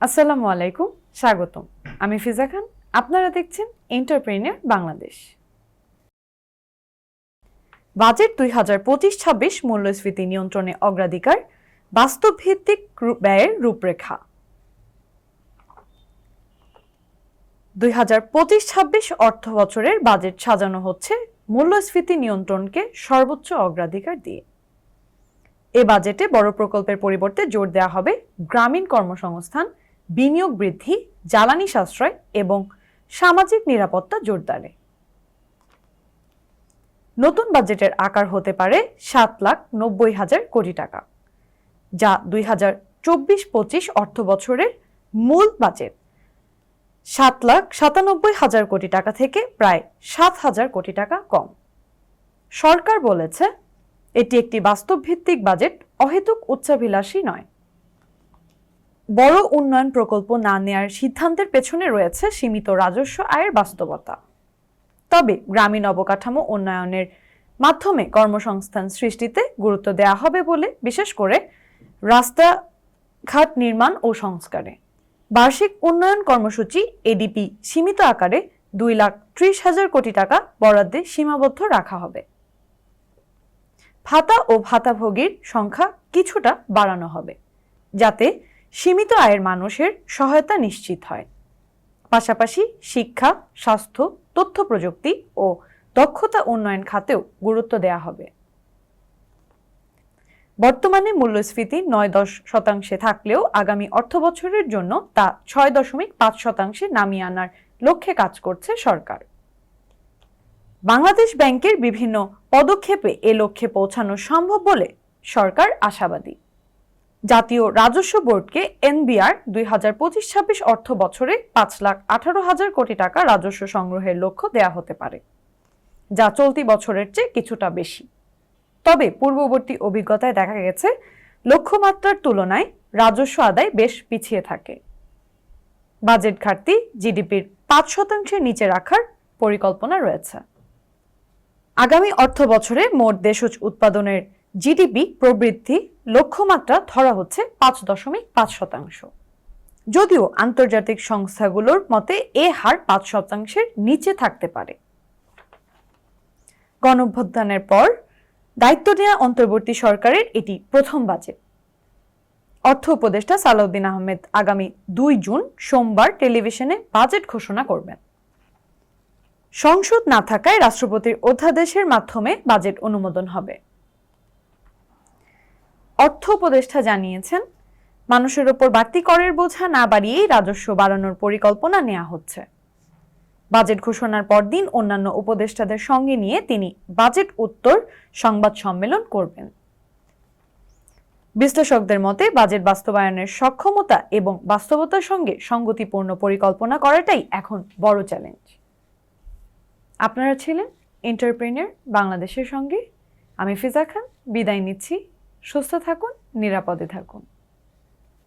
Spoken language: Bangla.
আসসালামু আলাইকুম, স্বাগতম। আমি ফিজা খান, আপনারা দেখছেন এন্টারপ্রেনিয়ার বাংলাদেশ বাজেট দুই হাজার পঁচিশ ছাব্বিশ মূল্যস্ফীতি নিয়ন্ত্রণে অগ্রাধিকার বাস্তব ভিত্তিক ব্যয়ের রূপরেখা। দুই হাজার পঁচিশ ছাব্বিশ অর্থ বছরের বাজেট সাজানো হচ্ছে মূল্যস্ফীতি নিয়ন্ত্রণকে সর্বোচ্চ অগ্রাধিকার দিয়ে। এ বাজেটে বড় প্রকল্পের পরিবর্তে জোর দেওয়া হবে গ্রামীণ কর্মসংস্থান বিনিয়োগ বৃদ্ধি, জ্বালানি সাশ্রয় এবং সামাজিক নিরাপত্তা জোরদারে নতুন বাজেটের আকার হতে পারে সাত লাখ নব্বই হাজার কোটি টাকা, যা দুই হাজার চব্বিশ পঁচিশ অর্থ বছরের মূল বাজেট। সাত লাখ সাতানব্বই হাজার কোটি টাকা থেকে প্রায় সাত হাজার কোটি টাকা কম। সরকার বলেছে, এটি একটি বাস্তবভিত্তিক বাজেট, অহেতুক উচ্চাভিলাষী নয়। বড় উন্নয়ন প্রকল্প না নেয়ার সিদ্ধান্তের পেছনে রয়েছে সীমিত রাজস্ব আয়ের বাস্তবতা। তবে গ্রামীণ অবকাঠামো উন্নয়নের মাধ্যমে কর্মসংস্থান সৃষ্টিতে গুরুত্ব দেওয়া হবে বলে বিশেষ করে রাস্তাঘাট নির্মাণ ও সংস্কারে। বার্ষিক উন্নয়ন কর্মসূচি এডিপি সীমিত আকারে দুই লাখ ত্রিশ হাজার কোটি টাকা বরাদ্দে সীমাবদ্ধ রাখা হবে। ভাতা ও ভাতাভোগীর সংখ্যা কিছুটা বাড়ানো হবে, যাতে সীমিত আয়ের মানুষের সহায়তা নিশ্চিত হয়। পাশাপাশি শিক্ষা, স্বাস্থ্য, তথ্য প্রযুক্তি ও দক্ষতা উন্নয়ন খাতেও গুরুত্ব দেওয়া হবে। বর্তমানে মূল্যস্ফীতি নয় দশ শতাংশে থাকলেও আগামী অর্থ বছরের জন্য তা ছয় দশমিক পাঁচ শতাংশে নামিয়ে আনার লক্ষ্যে কাজ করছে সরকার। বাংলাদেশ ব্যাংকের বিভিন্ন পদক্ষেপে এ লক্ষ্যে পৌঁছানো সম্ভব বলে সরকার আশাবাদী। জাতীয় রাজস্ব বোর্ডকে এনবিআর দুই হাজার পঁচিশ ছাব্বিশ অর্থ বছরে পাঁচ লাখ আঠারো হাজার কোটি টাকা রাজস্ব সংগ্রহের লক্ষ্য দেয়া হতে পারে, যা চলতি বছরের চেয়ে কিছুটা বেশি। তবে পূর্ববর্তী অভিজ্ঞতায় দেখা গেছে, লক্ষ্যমাত্রার তুলনায় রাজস্ব আদায় বেশ পিছিয়ে থাকে। বাজেট ঘাটতি জিডিপির পাঁচ শতাংশের নিচে রাখার পরিকল্পনা রয়েছে। আগামী অর্থ বছরে মোট দেশজ উৎপাদনের জিডিপি প্রবৃদ্ধি লক্ষ্যমাত্রা ধরা হচ্ছে পাঁচ দশমিক পাঁচ শতাংশ। যদিও আন্তর্জাতিক সংস্থাগুলোর মতে এ হার পাঁচ শতাংশের নিচে থাকতে পারে। গণঅভ্যুত্থানের পর দায়িত্ব নেওয়া অন্তর্বর্তী সরকারের এটি প্রথম বাজেট অর্থ উপদেষ্টা সালাউদ্দিন আহমেদ আগামী দুই জুন সোমবার টেলিভিশনে বাজেট ঘোষণা করবেন। সংসদ না থাকায় রাষ্ট্রপতির অধ্যাদেশের মাধ্যমে বাজেট অনুমোদন হবে। অর্থ উপদেষ্টা জানিয়েছেন, মানুষের ওপর বাড়তি করের বোঝা না বাড়িয়েই রাজস্ব বাড়ানোর পরিকল্পনা নেওয়া হচ্ছে। বাজেট ঘোষণার পরদিন অন্যান্য উপদেষ্টাদের সঙ্গে নিয়ে তিনি বাজেট উত্তর সংবাদ সম্মেলন করবেন। বিশ্লেষকদের মতে, বাজেট বাস্তবায়নের সক্ষমতা এবং বাস্তবতার সঙ্গে সঙ্গতিপূর্ণ পরিকল্পনা করাটাই এখন বড় চ্যালেঞ্জ। আপনারা ছিলেন এন্টারপ্রেনিয়ার বাংলাদেশের সঙ্গে। আমি ফিজা খান, বিদায় নিচ্ছি। সুস্থ থাকুন নিরাপদে থাকুন।